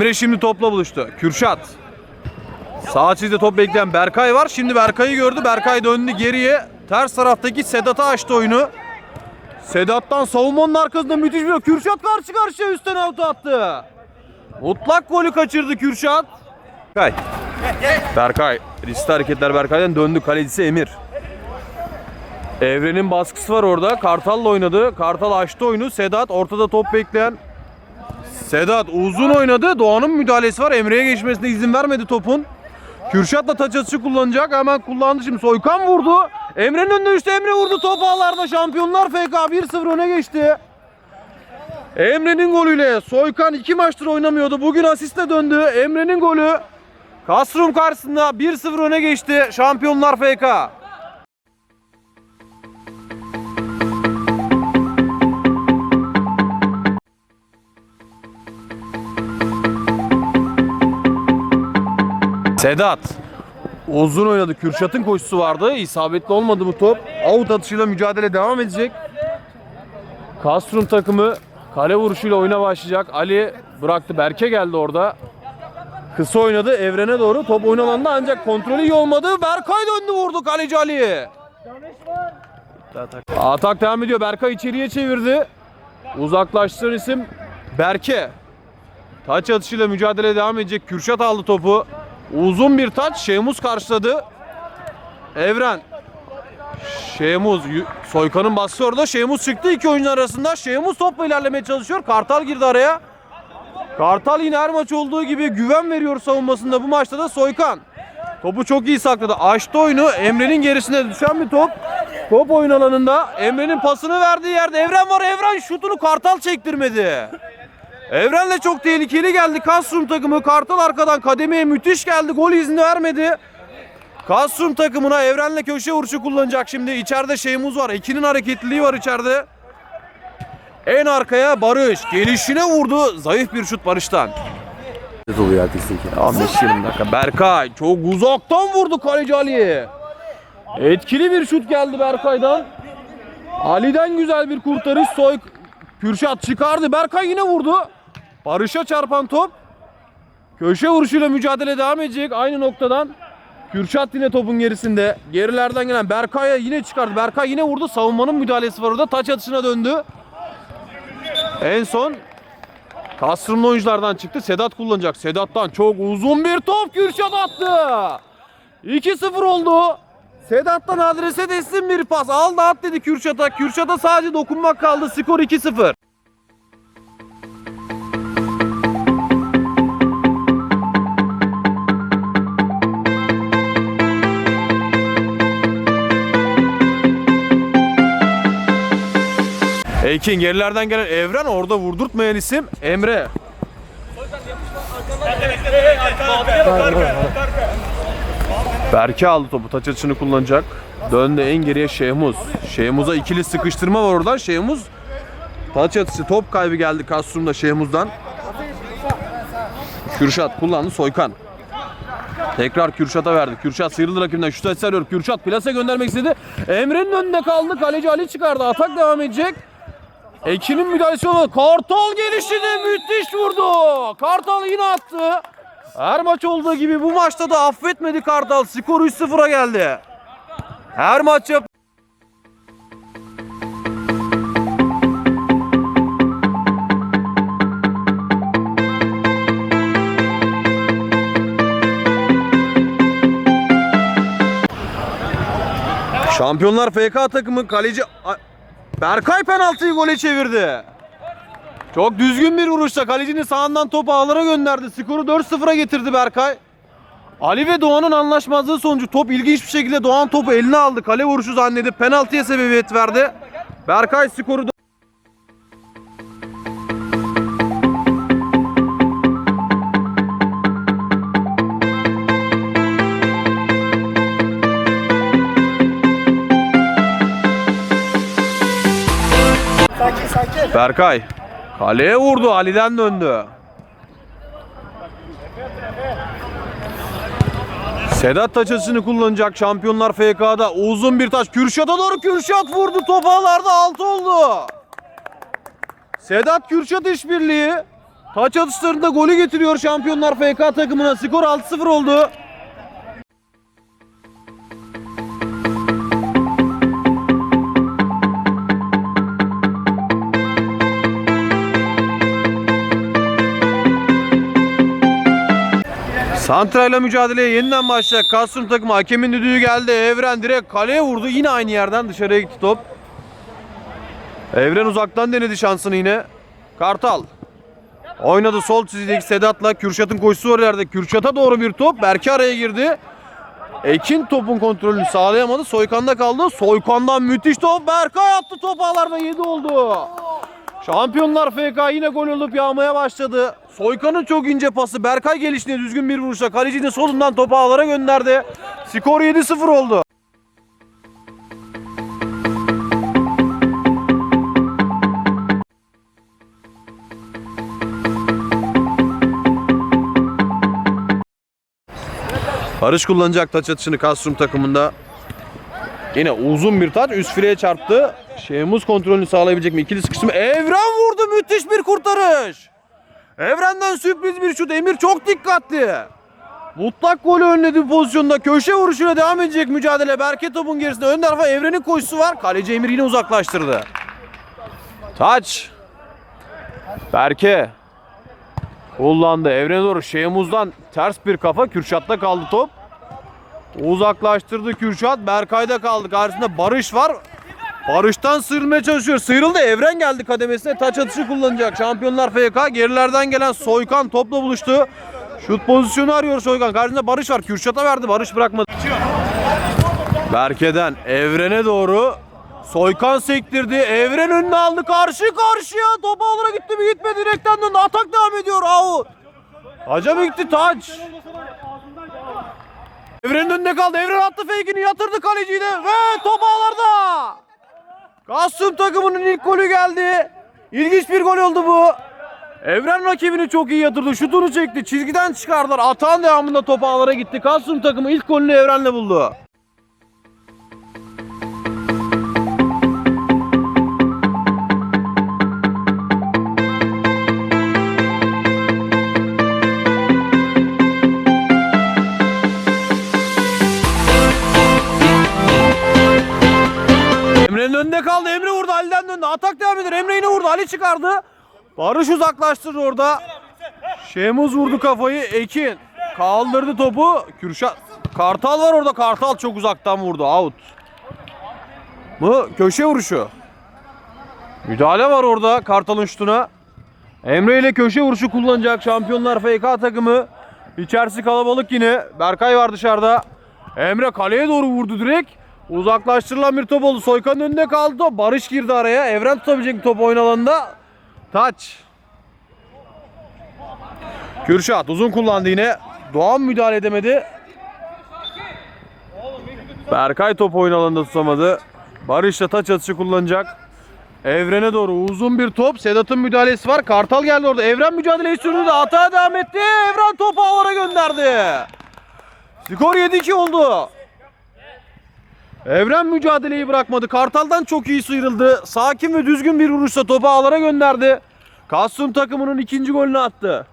Emre şimdi topla buluştu. Kürşat. Sağ çizgide top bekleyen Berkay var. Şimdi Berkay'ı gördü. Berkay döndü geriye. Ters taraftaki Sedat'a açtı oyunu. Sedat'tan savunmanın arkasında müthiş bir Kürşat karşı karşıya üstten out attı. Mutlak golü kaçırdı Kürşat. Berkay. Berkay. Riskli hareketler Berkay'dan döndü. Kalecisi Emir. Evrenin baskısı var orada. Kartal'la oynadı. Kartal açtı oyunu. Sedat ortada top bekleyen. Sedat uzun oynadı. Doğan'ın müdahalesi var. Emre'ye geçmesine izin vermedi topun. Kürşat'la taç atışı kullanacak. Hemen kullandı şimdi. Soykan vurdu. Emre'nin önüne düştü. Emre vurdu. Top ağlarda. Şampiyonlar FK 1-0 öne geçti. Emre'nin golüyle Soykan iki maçtır oynamıyordu. Bugün asiste döndü. Emre'nin golü Kasrum karşısında 1-0 öne geçti. Şampiyonlar FK. Sedat. Uzun oynadı. Kürşat'ın koşusu vardı. İsabetli olmadı bu top. Out atışıyla mücadele devam edecek. Kastrum takımı kale vuruşuyla oyuna başlayacak. Ali bıraktı. Berke geldi orada. Kısa oynadı evrene doğru. Top oynananda ancak kontrolü iyi olmadı. Berkay döndü vurdu kaleci Ali. Atak devam ediyor. Berkay içeriye çevirdi. Uzaklaştıran isim Berke. Taç atışıyla mücadele devam edecek. Kürşat aldı topu. Uzun bir taç. Şehmuz karşıladı. Evren. Şehmuz. Soykan'ın baskısı orada. Şehmuz çıktı iki oyuncu arasında. Şehmuz topla ilerlemeye çalışıyor. Kartal girdi araya. Kartal yine her maç olduğu gibi güven veriyor savunmasında. Bu maçta da Soykan. Topu çok iyi sakladı. Açtı oyunu. Emre'nin gerisine düşen bir top. Top oyun alanında. Emre'nin pasını verdiği yerde Evren var. Evren şutunu Kartal çektirmedi. Evren'le çok tehlikeli geldi Kasrum takımı. Kartal arkadan kademeye müthiş geldi. Gol izni vermedi. Kasrum takımına Evren'le köşe vuruşu kullanacak şimdi. İçeride Şeymuz var. Ekinin hareketliliği var içeride. En arkaya Barış. Gelişine vurdu. Zayıf bir şut Barış'tan. oluyor iki. 15-20 dakika. Berkay çok uzaktan vurdu kaleci Ali'ye. Etkili bir şut geldi Berkay'dan. Ali'den güzel bir kurtarış. Soy Kürşat çıkardı. Berkay yine vurdu. Barış'a çarpan top. Köşe vuruşuyla mücadele devam edecek aynı noktadan. Kürşat yine topun gerisinde. Gerilerden gelen Berkay'a yine çıkardı. Berkay yine vurdu. Savunmanın müdahalesi var orada. Taç atışına döndü. En son Kasrımlı oyunculardan çıktı. Sedat kullanacak. Sedat'tan çok uzun bir top Kürşat attı. 2-0 oldu. Sedat'tan adrese teslim bir pas. Aldı at dedi Kürşat'a. Kürşat'a sadece dokunmak kaldı. Skor 2-0. Ekin gerilerden gelen Evren orada vurdurtmayan isim Emre. Berke aldı topu taç açısını kullanacak. Döndü en geriye Şehmuz. Şehmuz'a ikili sıkıştırma var oradan. Şehmuz taç atışı top kaybı geldi Kastrum'da Şehmuz'dan. Kürşat kullandı Soykan. Tekrar Kürşat'a verdi. Kürşat sıyrıldı rakibinden. Şut arıyor. Kürşat plase göndermek istedi. Emre'nin önünde kaldı. Kaleci Ali çıkardı. Atak devam edecek. Ekin'in müdahalesi oldu. Kartal gelişini müthiş vurdu. Kartal yine attı. Her maç olduğu gibi bu maçta da affetmedi Kartal. Skor 3-0'a geldi. Her maç yap. Şampiyonlar FK takımı kaleci Berkay penaltıyı gole çevirdi. Çok düzgün bir vuruşta kalecinin sağından topu ağlara gönderdi. Skoru 4-0'a getirdi Berkay. Ali ve Doğan'ın anlaşmazlığı sonucu top ilginç bir şekilde Doğan topu eline aldı. Kale vuruşu zannedip penaltıya sebebiyet verdi. Berkay skoru sakin. Berkay kaleye vurdu. Ali'den döndü. Sedat taçasını kullanacak Şampiyonlar FK'da. Uzun bir taç. Kürşat'a doğru Kürşat vurdu. Top ağlarda 6 oldu. Sedat Kürşat işbirliği. taç atışlarında golü getiriyor Şampiyonlar FK takımına. Skor 6-0 oldu. Santra'yla mücadeleye yeniden başlayacak. Kasım takımı hakemin düdüğü geldi. Evren direkt kaleye vurdu. Yine aynı yerden dışarıya gitti top. Evren uzaktan denedi şansını yine. Kartal. Oynadı sol çizgideki Sedat'la. Kürşat'ın koşusu var ileride. Kürşat'a doğru bir top. Berke araya girdi. Ekin topun kontrolünü sağlayamadı. Soykan'da kaldı. Soykan'dan müthiş top. Berkay attı top ağlarda 7 oldu. Şampiyonlar FK yine gol olup yağmaya başladı. Soykan'ın çok ince pası. Berkay gelişine düzgün bir vuruşla kalecinin solundan topu ağlara gönderdi. Skor 7-0 oldu. Barış kullanacak taç atışını Kastrum takımında. Yine uzun bir taç üst fileye çarptı. Şehmuz kontrolünü sağlayabilecek mi? İkili sıkıştırma. Evren vurdu müthiş bir kurtarış. Evren'den sürpriz bir şut. Emir çok dikkatli. Mutlak golü önledi pozisyonda. Köşe vuruşuyla devam edecek mücadele. Berke topun gerisinde. Ön tarafa Evren'in koşusu var. Kaleci Emir yine uzaklaştırdı. Taç. Berke. Kullandı. Evren'e doğru Şehmuz'dan ters bir kafa. Kürşat'ta kaldı top. Uzaklaştırdı Kürşat. Berkay'da kaldı. Karşısında Barış var. Barış'tan sıyrılmaya çalışıyor. Sıyrıldı. Evren geldi kademesine. Taç atışı kullanacak. Şampiyonlar FK. Gerilerden gelen Soykan topla buluştu. Şut pozisyonu arıyor Soykan. Karşısında Barış var. Kürşat'a verdi. Barış bırakmadı. Berke'den Evren'e doğru Soykan sektirdi. Evren önüne aldı. Karşı karşıya. Topa alana gitti mi gitmedi. Direkten döndü. Atak devam ediyor. Out. Acaba gitti taç. Evren'in önünde kaldı. Evren attı fake'ini yatırdı kaleciyi de ve top ağlarda. Kasım takımının ilk golü geldi. İlginç bir gol oldu bu. Evren rakibini çok iyi yatırdı. Şutunu çekti. Çizgiden çıkardılar. Atağın devamında top ağlara gitti. Kasım takımı ilk golünü Evren'le buldu. Döndü. Atak devam ediyor. Emre yine vurdu. Ali çıkardı. Barış uzaklaştırdı orada. Şemuz vurdu kafayı. Ekin kaldırdı topu. Kürşat. Kartal var orada. Kartal çok uzaktan vurdu. Out. Mı? Köşe vuruşu. Müdahale var orada Kartal'ın şutuna. Emre ile köşe vuruşu kullanacak Şampiyonlar FK takımı. İçerisi kalabalık yine. Berkay var dışarıda. Emre kaleye doğru vurdu direkt. Uzaklaştırılan bir top oldu. Soykan'ın önünde kaldı top. Barış girdi araya. Evren tutabilecek top oyun alanında. Taç. Kürşat uzun kullandı yine. Doğan müdahale edemedi. Berkay top oyun alanında tutamadı. Barış da taç atışı kullanacak. Evrene doğru uzun bir top. Sedat'ın müdahalesi var. Kartal geldi orada. Evren mücadeleyi sürdü. Hata devam etti. Evren topu ağlara gönderdi. Skor 7-2 oldu. Evren mücadeleyi bırakmadı. Kartal'dan çok iyi sıyrıldı. Sakin ve düzgün bir vuruşla topu ağlara gönderdi. Kasım takımının ikinci golünü attı.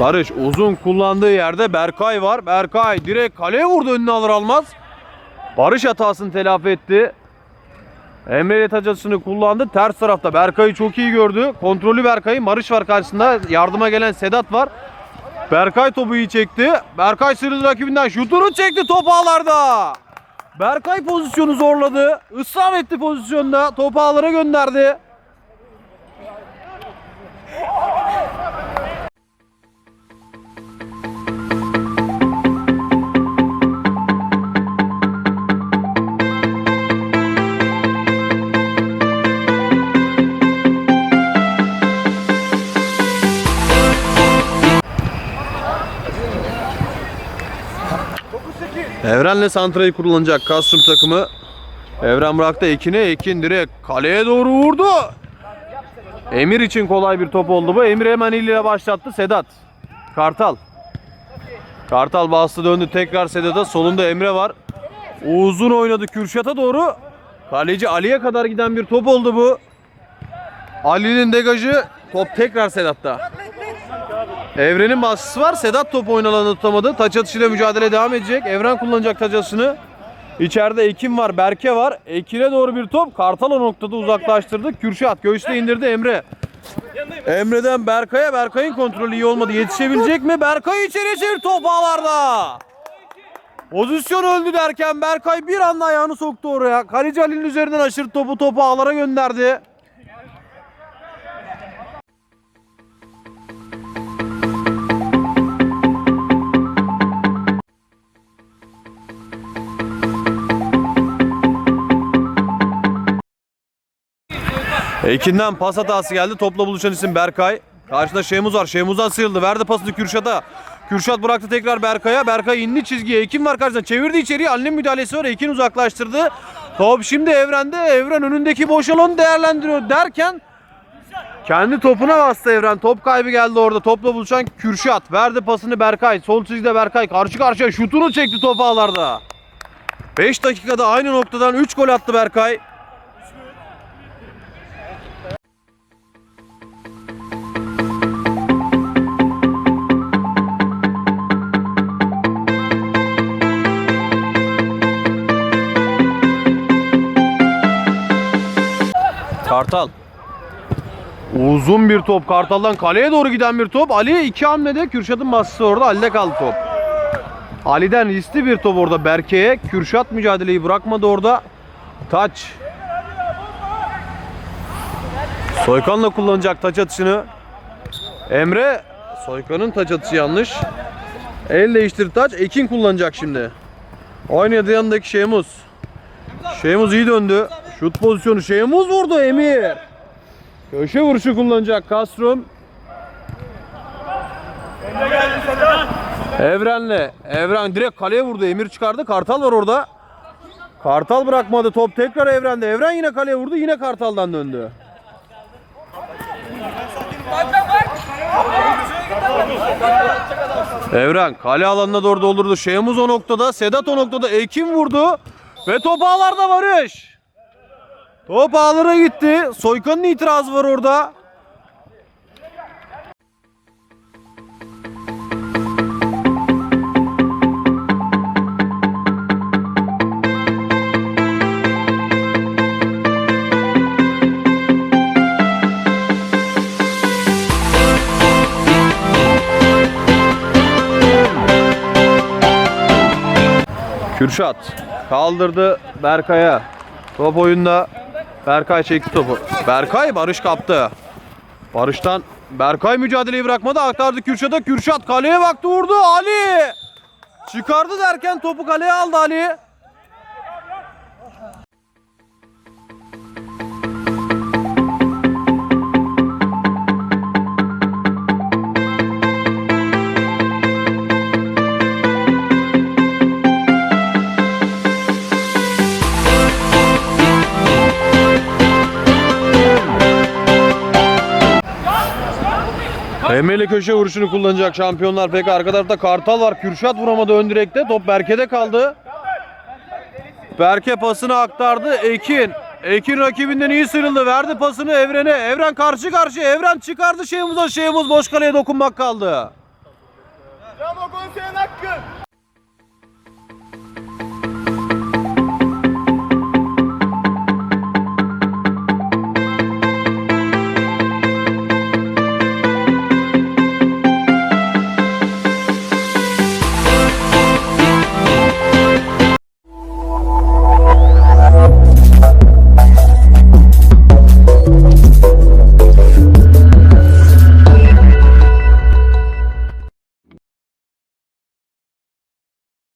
Barış uzun kullandığı yerde Berkay var. Berkay direkt kaleye vurdu önüne alır almaz. Barış hatasını telafi etti. Emre atışını kullandı. Ters tarafta Berkay'ı çok iyi gördü. Kontrolü Berkay'ın. Barış var karşısında. Yardıma gelen Sedat var. Berkay topu iyi çekti. Berkay sıyrıldı rakibinden. Şutunu çekti top ağlarda. Berkay pozisyonu zorladı. Israr etti pozisyonda. Topu ağlara gönderdi. Evren'le Santra'yı kullanacak Kasım takımı. Evren bıraktı Ekin'e. Ekin direkt kaleye doğru vurdu. Emir için kolay bir top oldu bu. Emir hemen ile başlattı. Sedat. Kartal. Kartal bastı döndü tekrar Sedat'a. Solunda Emre var. Uzun oynadı Kürşat'a doğru. Kaleci Ali'ye kadar giden bir top oldu bu. Ali'nin degajı top tekrar Sedat'ta. Evren'in baskısı var. Sedat top oynalanı tutamadı. Taç atışıyla mücadele devam edecek. Evren kullanacak taç atışını. İçeride Ekin var, Berke var. Ekin'e doğru bir top. Kartal o noktada uzaklaştırdı. Kürşat göğüsle indirdi Emre. Emre'den Berkay'a. Berkay'ın kontrolü iyi olmadı. Yetişebilecek mi? Berkay içeri çevir top ağlarda. Pozisyon öldü derken Berkay bir anda ayağını soktu oraya. Kaleci Ali'nin üzerinden aşırı topu topu ağlara gönderdi. Ekin'den pas hatası geldi. Topla buluşan isim Berkay. Karşıda Şemuz var. Şemuz'dan sıyrıldı. Verdi pasını Kürşat'a. Kürşat bıraktı tekrar Berkay'a. Berkay indi çizgiye. Ekin var karşısında. Çevirdi içeriye. Ali'nin müdahalesi var. Ekin uzaklaştırdı. Top şimdi Evren'de. Evren önündeki boş alanı değerlendiriyor derken kendi topuna bastı Evren. Top kaybı geldi orada. Topla buluşan Kürşat. Verdi pasını Berkay. Sol çizgide Berkay. Karşı karşıya şutunu çekti top ağlarda. 5 dakikada aynı noktadan 3 gol attı Berkay. Kartal. Uzun bir top Kartal'dan kaleye doğru giden bir top. Ali iki hamlede Kürşat'ın baskısı orada. Ali'de kaldı top. Ali'den riskli bir top orada Berke'ye. Kürşat mücadeleyi bırakmadı orada. Taç. Soykan'la kullanacak taç atışını. Emre. Soykan'ın taç atışı yanlış. El değiştir taç. Ekin kullanacak şimdi. Oynadı yanındaki Şemuz. Şeymuz iyi döndü. Şut pozisyonu Şeymuz vurdu Emir. Köşe vuruşu kullanacak Castrum. Evren'le. Evren direkt kaleye vurdu. Emir çıkardı. Kartal var orada. Kartal bırakmadı. Top tekrar Evren'de. Evren yine kaleye vurdu. Yine Kartal'dan döndü. Evren kale alanına doğru doldurdu. Şeyhmuz o noktada. Sedat o noktada. Ekim vurdu. Ve top ağlarda Barış. Top ağlara gitti. Soykan'ın itirazı var orada. Kürşat kaldırdı Berkay'a. Top oyunda. Berkay çekti topu. Berkay Barış kaptı. Barış'tan Berkay mücadeleyi bırakmadı. Aktardı Kürşat'a. Kürşat kaleye baktı vurdu. Ali! Çıkardı derken topu kaleye aldı Ali. Emeli köşe vuruşunu kullanacak şampiyonlar pek arka tarafta Kartal var. Kürşat vuramadı ön direkte. Top Berke'de kaldı. Berke pasını aktardı. Ekin. Ekin rakibinden iyi sıyrıldı. Verdi pasını Evren'e. Evren karşı karşıya. Evren çıkardı Şeyhmuz'a. Şeyhmuz boş kaleye dokunmak kaldı. Bravo senin hakkın.